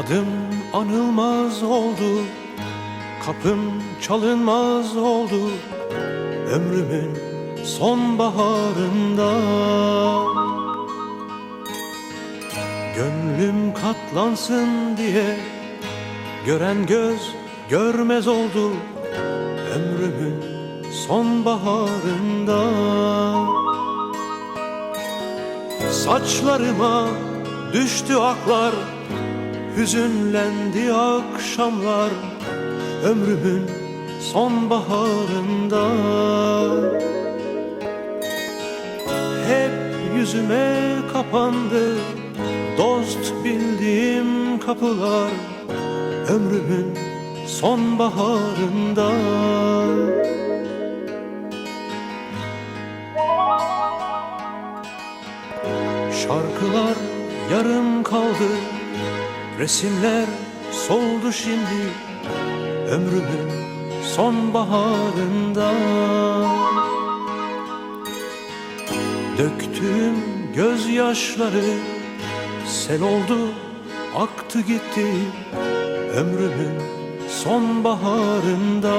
Adım anılmaz oldu Kapım çalınmaz oldu. Ömrümün sonbaharında Gönlüm katlansın diye Gören göz görmez oldu. Ömrümün sonbaharında Saçlarıma düştü aklar Hüzünlendi akşamlar Ömrümün sonbaharında. Hep yüzüme kapandı Dost bildiğim kapılar Ömrümün sonbaharında. Şarkılar yarım kaldı Resimler soldu şimdi Ömrümün sonbaharında. Döktüğüm gözyaşları Sel oldu aktı gitti Ömrümün sonbaharında.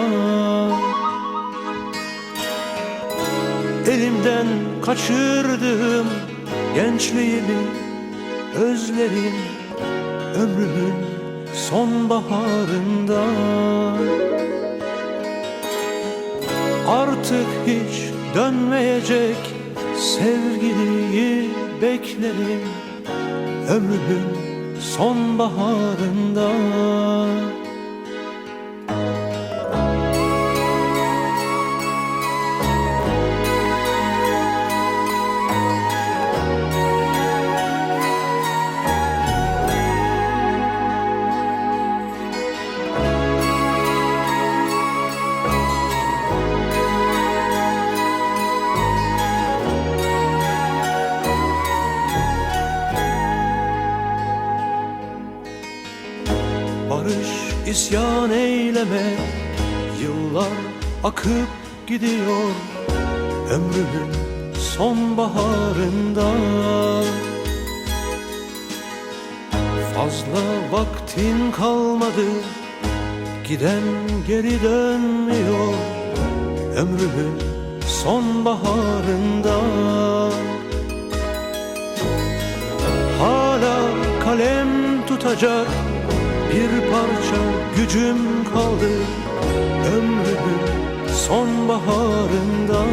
Elimden kaçırdığım gençliğimi özlerim ömrümün sonbaharında. Artık hiç dönmeyecek sevgiliyi beklerim ömrümün sonbaharında Barış isyan eyleme. Yıllar akıp gidiyor. Ömrümün sonbaharında. Fazla vaktin kalmadı. Giden geri dönmüyor. Ömrümün sonbaharında. Hala kalem tutacak bir parça gücüm kaldı Ömrümün sonbaharında